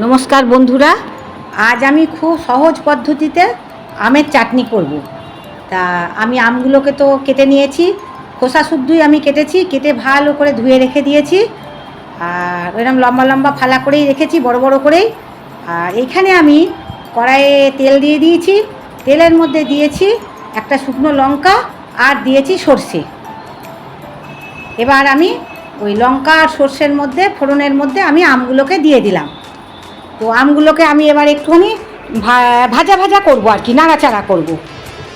নমস্কার বন্ধুরা, আজ আমি খুব সহজ পদ্ধতিতে আমের চাটনি করব। তা আমি আমগুলোকে তো কেটে নিয়েছি, খোসা শুদ্ধই আমি কেটেছি, কেটে ভালো করে ধুয়ে রেখে দিয়েছি। আর এরকম লম্বা লম্বা ফালা করেই রেখেছি, বড় বড় করেই। আর এইখানে আমি কড়াইয়ে তেল দিয়ে দিয়েছি, তেলের মধ্যে দিয়েছি একটা শুকনো লঙ্কা আর দিয়েছি সর্ষে। এবার আমি ওই লঙ্কা আর সর্ষের মধ্যে, ফোড়নের মধ্যে আমি আমগুলোকে দিয়ে দিলাম। তো আমগুলোকে আমি এবার একটুখানি ভাজা ভাজা করব আর কি, নাড়াচাড়া করব।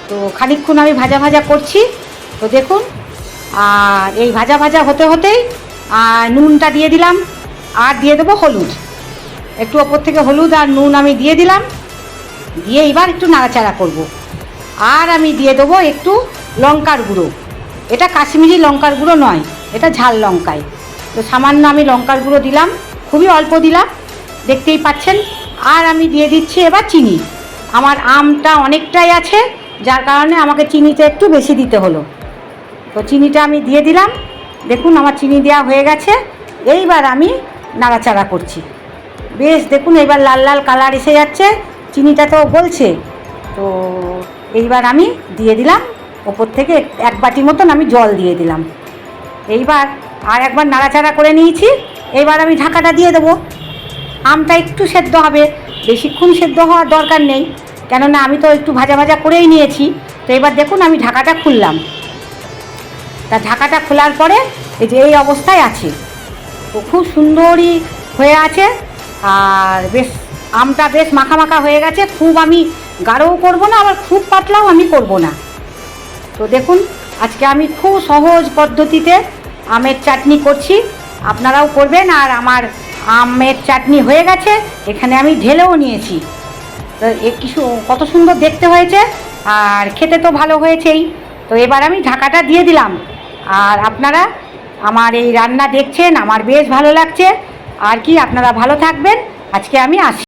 তো খানিকক্ষণ আমি ভাজা ভাজা করছি, তো দেখুন, আর এই ভাজা ভাজা হতে হতেই, আর নুনটা দিয়ে দিলাম, আর দিয়ে দেবো হলুদ। একটু ওপর থেকে হলুদ আর নুন আমি দিয়ে দিলাম, দিয়ে এবার একটু নাড়াচাড়া করব। আর আমি দিয়ে দেবো একটু লঙ্কার গুঁড়ো। এটা কাশ্মীরি লঙ্কার গুঁড়ো নয়, এটা ঝাল লঙ্কায়। তো সামান্য আমি লঙ্কার গুঁড়ো দিলাম, খুবই অল্প দিলাম দেখতেই পাচ্ছেন? আর আমি দিয়ে দিচ্ছি এবার চিনি। আমার আমটা অনেকটাই আছে, যার কারণে আমাকে চিনিটা একটু বেশি দিতে হলো। তো চিনিটা আমি দিয়ে দিলাম। দেখুন, আমার চিনি দেওয়া হয়ে গেছে। এইবার আমি নাড়াচাড়া করছি। বেশ, দেখুন এবার লাল লাল কালার এসে যাচ্ছে। চিনিটা তো গলছে। তো এইবার আমি দিয়ে দিলাম। ওপর থেকে এক বাটি মতন আমি জল দিয়ে দিলাম। এইবার আর একবার নাড়াচাড়া করে নিয়েছি। এইবার আমি ঢাকাটা দিয়ে দেবো। আমটা একটু সেদ্ধ হবে। বেশিক্ষণ সেদ্ধ হওয়ার দরকার নেই। কেননা আমি তো একটু ভাজা ভাজা করেই নিয়েছি। তো এবার দেখুন আমি ঢাকাটা খুললাম। তা ঢাকাটা খোলার পরে এই যে এই অবস্থায় আছে। তো খুব সুন্দরই হয়ে আছে। আর বেশ, আমটা বেশ মাখা মাখা হয়ে গেছে। খুব আমি গাঢ়ও করব না, আবার খুব পাতলাও আমি করব না। তো দেখুন, আজকে আমি খুব সহজ পদ্ধতিতে আমের চাটনি করছি। আপনারাও করবেন আর আমার আমের চাটনি হয়ে গেছে, এখানে আমি ঢেলেও নিয়েছি। তো এ কিছু কত সুন্দর দেখতে হয়েছে, আর খেতে তো ভালো হয়েছেই। তো এবার আমি ঢাকাটা দিয়ে দিলাম। আর আপনারা আমার এই রান্না দেখছেন, আমার বেশ ভালো লাগছে। আর কি, আপনারা ভালো থাকবেন। আজকে আমি আসি।